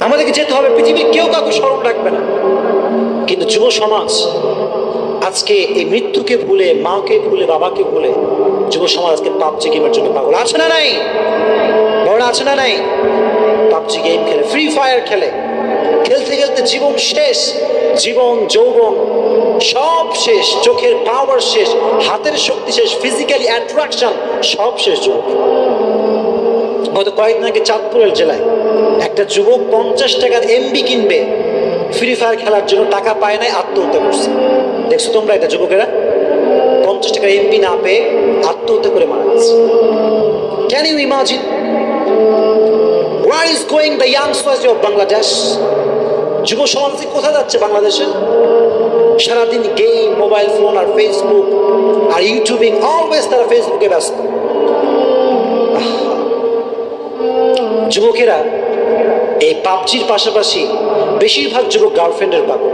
আমাদেরকে যেতে হবে, পৃথিবীর কেউ কাউকে স্মরণ রাখবে না। কিন্তু যুব সমাজ, আজকে এই মৃত্যুকে ভুলে, মাকে ভুলে, বাবাকে ভুলে, যুব সমাজ আজকে পাবজি গেমের জন্য পাগল। আছে না নাই? বড় আছে না নাই? পাবজি গেম খেলে, ফ্রি ফায়ার খেলে। খেলতে খেলতে জীবন শেষ, জীবন, যৌবন, সব শেষ, চোখের পাওয়ার শেষ, হাতের শক্তি শেষ ফিজিক্যালি অ্যাট্রাকশন সব শেষ যুবক। গত কয়েকদিন আগে চাঁদপুরের জেলায় একটা যুবক পঞ্চাশ টাকার এমবি কিনবে ফ্রি ফায়ার খেলার জন্য টাকা পায় নাই, আত্মহত্যা করছে। দেখছ তোমরা এটা, যুবকেরা? পঞ্চাশ টাকার এমবি না পেয়ে আত্মহত্যা করে মারা গেছে। Can you imagine where is going the young society of Bangladesh যুব সমাজ কোথায় যাচ্ছে বাংলাদেশে? সারাদিন গেম মোবাইল ফোন আর ফেসবুক আর ইউটিউবিং অলওয়েজ তারা ফেসবুকে ব্যস্ত। যুবকেরা এই পাবজির পাশাপাশি বেশিরভাগ যুবক গার্লফ্রেন্ডের পাগল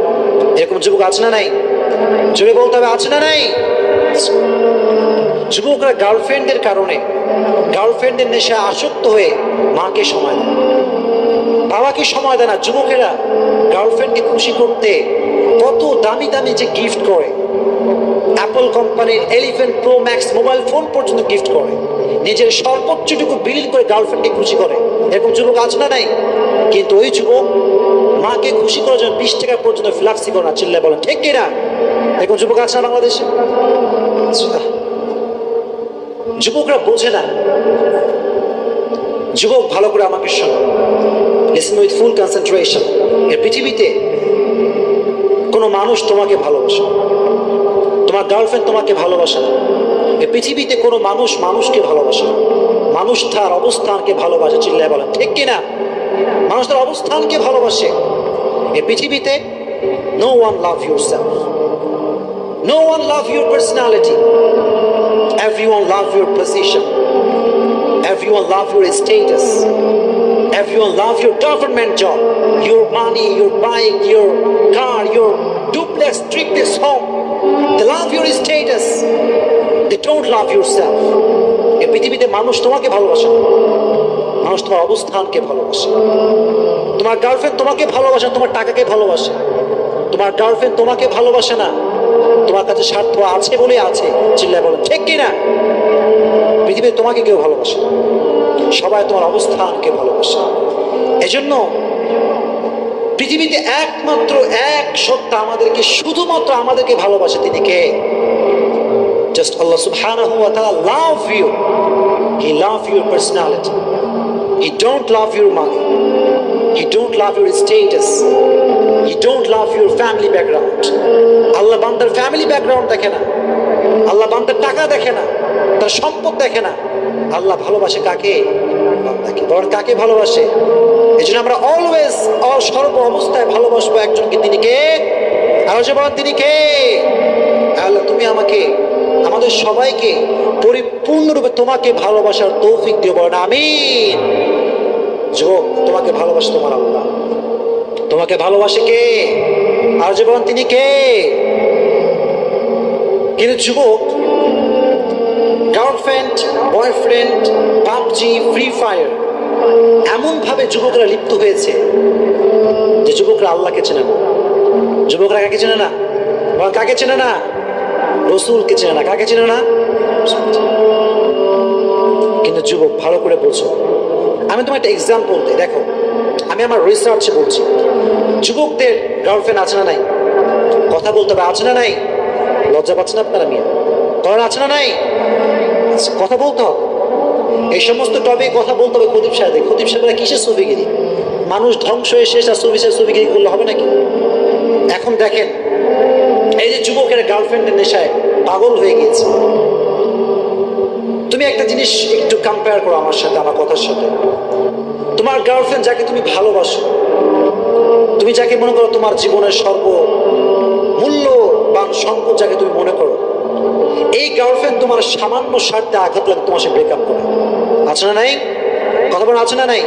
এরকম যুবক আছে না নাই? জোরে বলতে হবে, আছে না নাই? যুবকরা গার্লফ্রেন্ডের কারণে গার্লফ্রেন্ডের নেশা আসক্ত হয়ে মাকে সময় দেয়। বাবাকে সময় দেয় না। যুবকেরা গার্লফ্রেন্ডকে খুশি করতে কত দামি দামি যে গিফট করে কোম্পানির Elephant Pro Max mobile phone পর্যন্ত গিফট করে। নিজের সর্বোচ্চটুকু বিলীন করে গার্লফ্রেন্ডকে খুশি করে। এরকম যুবক আছে না নাই? কিন্তু ওই যুবক মাকে খুশি করার জন্য বিশ টাকা পর্যন্ত ফ্লাক্সি করে না চিল্লে বলেন ঠিক কিনা? এরকম যুবক আছে না বাংলাদেশে? আচ্ছা। যুবকরা বোঝে না। যুবক ভালো করে আমাকে শোনো লিসেন উইথ ফুল কনসেন্ট্রেশন এর পৃথিবীতে কোনো মানুষ তোমাকে ভালোবাসে। তোমার গার্লফ্রেন্ড তোমাকে ভালোবাসে না। এই পৃথিবীতে কোনো মানুষ মানুষকে ভালোবাসে না। মানুষ তার অবস্থানকে ভালোবাসে চিল্লায় বলেন ঠিক কিনা? মানুষ তার অবস্থানকে ভালোবাসে। এ পৃথিবীতে no one love yourself no one love your personality every one love your position every one love your status Everyone love your government job, your money, your bike, your car, your duplex, triplex home. They love your status. They don't love yourself. এই পৃথিবীতে মানুষ তোমাকে ভালোবাসে। মানুষ তোমার অবস্থানকে ভালোবাসে তোমার গার্লফ্রেন্ড তোমাকে ভালোবাসে তোমার টাকাকে ভালোবাসে তোমার গার্লফ্রেন্ড তোমাকে ভালোবাসে না তোমার কাছে স্বার্থ আছে বলে আছে চিল্লায় বলেন ঠিক কিনা পৃথিবীতে তোমাকে কেউ ভালোবাসে। সবাই তোমার অবস্থানকে ভালোবাসে এজন্য পৃথিবীতে একমাত্র এক সত্তা আমাদেরকে শুধুমাত্র আমাদেরকে ভালোবাসে, তিনি কে? জাস্ট আল্লাহ সুবহানাহু ওয়া তাআলা love you he love your personality he don't love your money he don't love your status he don't love your family background আল্লাহ বান্দার ফ্যামিলি ব্যাকগ্রাউন্ড দেখে না। আল্লাহ বান্দার টাকা দেখে না। তার সম্পদ দেখে না। আল্লাহ ভালোবাসে কাকে? বান্দাকে। বরং কাকে ভালোবাসে? এই জন্য আমরা অলওয়েজ সর্ব অবস্থায় ভালোবাসবো একজনকে। তিনি কে? আরও যে বলেন, তিনি কে? আল্লাহ, তুমি আমাকে, আমাদের সবাইকে পরিপূর্ণরূপে তোমাকে ভালোবাসার তৌফিক দিও, বলেন, আমিন। যুবক, তোমাকে ভালোবাসে তোমার আল্লাহ। তোমাকে ভালোবাসে কে? আর যে বলেন, তিনি কে? কিন্তু যুবক girlfriend boyfriend PUBG Free Fire এমনভাবে যুবকরা লিপ্ত হয়েছে যে যুবকরা আল্লাহকে চেনে না। যুবকরা কাকে চেনে না? বলেন কাকে চেনে না? রসুলকে চেনে না। কাকে চেনে না? কিন্তু যুবক ভালো করে বোঝো। আমি তোমার একটা এক্সাম্পল দিই। দেখো আমি আমার রিসার্চে বলছি। যুবকদের গার্লফ্রেন্ড আছে না নাই? কথা বলতে হবে আছে না নাই? লজ্জা পাচ্ছেন আপনারা মিয়া? করার আছে না নাই? আচ্ছা, কথা বলতে হবে। এই সমস্ত টপিক কথা বলতে হবে খতিব সাহেব খতিব সাহেবরা কিসের ছবিগিরি? মানুষ ধ্বংস হয়ে শেষ আর ছবি ছবিগিরি করলে হবে নাকি? এখন দেখেন, এই যে যুবকের গার্লফ্রেন্ডের নেশায় পাগল হয়ে গিয়েছে। তুমি একটা জিনিস একটু কম্পেয়ার করো আমার সাথে, আমার কথার সাথে। তোমার গার্লফ্রেন্ড যাকে তুমি ভালোবাসো, তুমি যাকে মনে করো তোমার জীবনের সর্ব মূল্যবান সম্পদ যাকে তুমি মনে করো এই গার্লফ্রেন্ড তোমার সামান্য স্বার্থে আঘাত লাগে তোমার সাথে ব্রেকআপ করে আছে না নাই? কথা বলে আছে না নাই?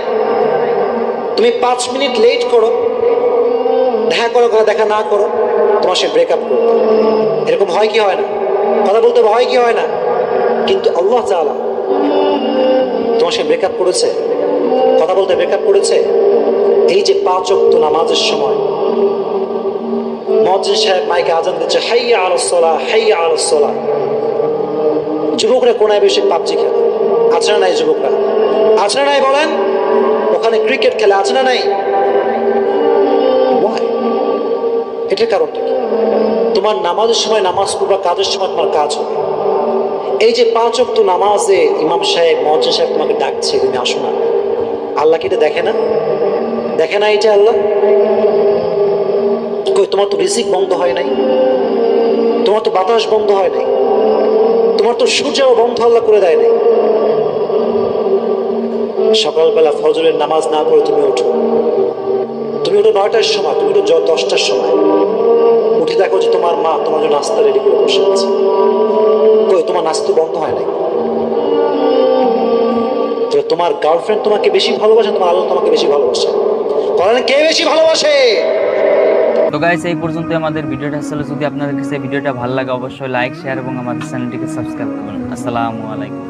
তুমি পাঁচ মিনিট লেট করো, দেখা করো, কথা দেখা না করো, তোমার সে ব্রেকআপ করো এরকম হয় কি হয় না? কথা বলতে হয় কি হয় না? কিন্তু আল্লাহ তাআলা তোমার সে ব্রেকআপ করেছে। কথা বলতে ব্রেকআপ করেছে। এই যে পাঁচ অক্ত নামাজের সময় মজ্জিদ সাহেব মাইকে আজান দিচ্ছে, হাইয়া আলসোলা হাইয়া আলসোলা যুবকরা কোনায় বসে পাবজি খেলে। আছে না নাই যুবকরা? আছে না নাই বলেন? ওখানে ক্রিকেট খেলে আছে না নাই? এটার কারণটা কি? তোমার নামাজের সময়, নামাজ পড়বা, কাজের সময় তোমার কাজ হবে। এই যে পাঁচ অক্ত নামাজে ইমাম সাহেব মজ্জিদ সাহেব তোমাকে ডাকছে, তুমি আসো না। আল্লাহ কি এটা দেখে না? দেখে না এটা আল্লাহ? তোমার তো রিসিক বন্ধ হয় নাই। তোমার তো বাতাস বন্ধ হয় নাই। তোমার তো সূর্য বন্ধ আল্লাহ করে দেয় নাই। সকালবেলা ফজরের নামাজ না পড়ে তুমি ওঠো। তুমি ওঠো নয়টার সময়, তুমি ওঠো দশটার সময়। উঠে দেখো যে তোমার মা তোমার জন্য নাস্তা রেডি করে বসে আছে। কই, তোমার নাস্তা বন্ধ হয় নাই? তোমার গার্লফ্রেন্ড তোমাকে বেশি ভালোবাসে, তোমার আল্লাহ তোমাকে বেশি ভালোবাসে। কে বেশি ভালোবাসে? তো গাইস এই পর্যন্ত আমাদের ভিডিওটা। আসলে যদি আপনাদের কাছে ভিডিওটা ভালো লাগে, অবশ্যই লাইক শেয়ার এবং আমাদের চ্যানেলটিকে সাবস্ক্রাইব করুন আসসালামু আলাইকুম।